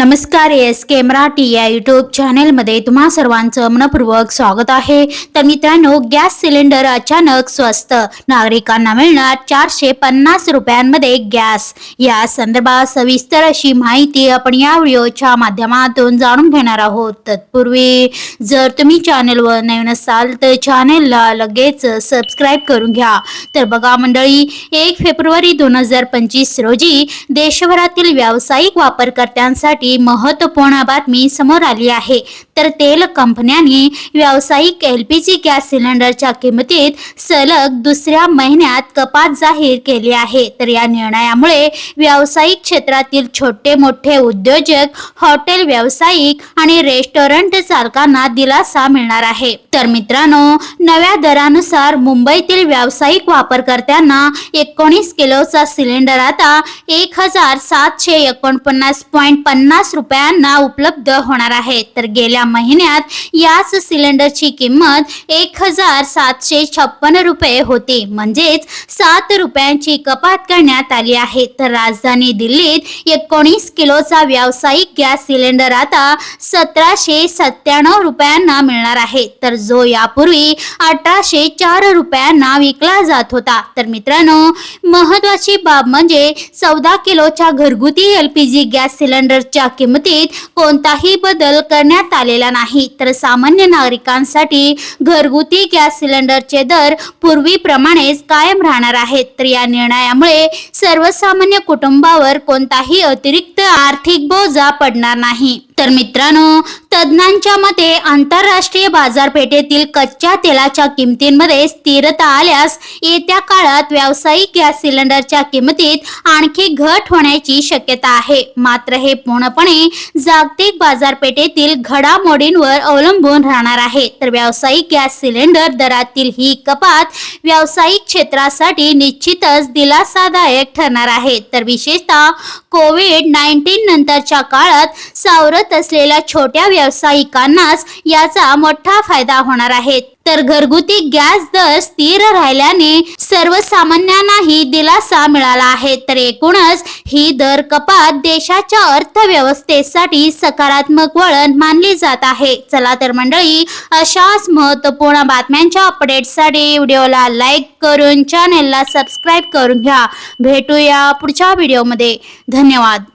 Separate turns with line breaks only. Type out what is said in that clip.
नमस्कार एस के मराठी या युट्यूब चॅनेलमध्ये तुम्हा सर्वांचं मनपूर्वक स्वागत आहे. तर मित्रांनो गॅस सिलेंडर अचानक स्वस्त नागरिकांना मिळणार चारशे पन्नास रुपयांमध्ये गॅस. या संदर्भात सविस्तर अशी माहिती आपण या व्हिडिओच्या माध्यमातून जाणून घेणार आहोत. तत्पूर्वी जर तुम्ही चॅनेलवर नवीन असाल तर चॅनेलला लगेच सबस्क्राईब करून घ्या. तर बघा मंडळी एक फेब्रुवारी दोन हजार पंचवीस रोजी देशभरातील व्यावसायिक वापरकर्त्यांसाठी महत्त्वपूर्ण बातमी समोर आली आहे. तर तेल कंपन्यांनी व्यावसायिक एल पी जी गॅस सिलेंडरच्या किमतीत सलग दुसऱ्या महिन्यात कपात जाहीर केली आहे. तर या निर्णयामुळे व्यावसायिक क्षेत्रातील छोटे मोठे उद्योजक हॉटेल व्यावसायिक आणि रेस्टॉरंट चालकांना दिलासा मिळणार आहे. तर मित्रांनो नव्या दरानुसार मुंबईतील व्यावसायिक वापरकर्त्यांना एकोणीस किलोचा सिलेंडर आता एक हजार सातशे एकोणपन्नास पॉईंट पन्नास रुपयांना उपलब्ध होणार आहे. तर गेल्या महिन्यात याच सिलेंडरची किंमत एक हजार सातशे छप्पन रुपये होती. म्हणजेच सात रुपयांची कपात करण्यात आली आहे. तर राजधानी दिल्लीत एकोणीस किलोचा व्यावसायिक गॅस सिलेंडर आता सतराशे सत्त्याण्णव रुपयांना मिळणार आहे. तर जो यापूर्वी अठराशे चार रुपयांना विकला जात होता. तर मित्रांनो महत्वाची बाब म्हणजे चौदा किलोच्या घरगुती एल पी जी गॅस सिलेंडरच्या किमतीत कोणताही बदल करण्यात आलेला नाही. तर सामान्य नागरिकांसाठी घरगुती गॅस सिलेंडरचे दर पूर्वीप्रमाणेच कायम राहणार आहेत. तर या निर्णयामुळे सर्वसामान्य कुटुंबावर कोणताही अतिरिक्त आर्थिक बोजा पडणार नाही. तर मित्रांनो तज्ज्ञांच्या मते आंतरराष्ट्रीय बाजारपेठेतील कच्च्या तेलाच्या किमतींमध्ये स्थिरता आल्यास येत्या काळात व्यावसायिक गॅस सिलेंडरच्या किमतीत आणखी घट होण्याची शक्यता आहे. मात्र हे पूर्णपणे जागतिक बाजारपेठेतील घडामोडींवर अवलंबून राहणार आहे. तर व्यावसायिक गॅस सिलेंडर दरातील ही कपात व्यावसायिक क्षेत्रासाठी निश्चितच दिलासादायक ठरणार आहे. तर विशेषतः कोविड नाईन्टीन नंतरच्या काळात सावरत असलेल्या छोट्या व्यावसायिकांनाच याचा मोठा फायदा होणार आहे. तर घरगुती गॅस दर स्थिर राहिल्याने सर्वसामान्यांनाही दिलासा मिळाला आहे. तर एकूणच ही दर कपात देशाच्या अर्थव्यवस्थेसाठी सकारात्मक वळण मानली जात आहे. चला तर मंडळी अशाच महत्त्वपूर्ण बातम्यांच्या अपडेटसाठी व्हिडिओला लाईक करून चॅनेलला सबस्क्राईब करून घ्या. भेटूया पुढच्या व्हिडिओमध्ये. धन्यवाद.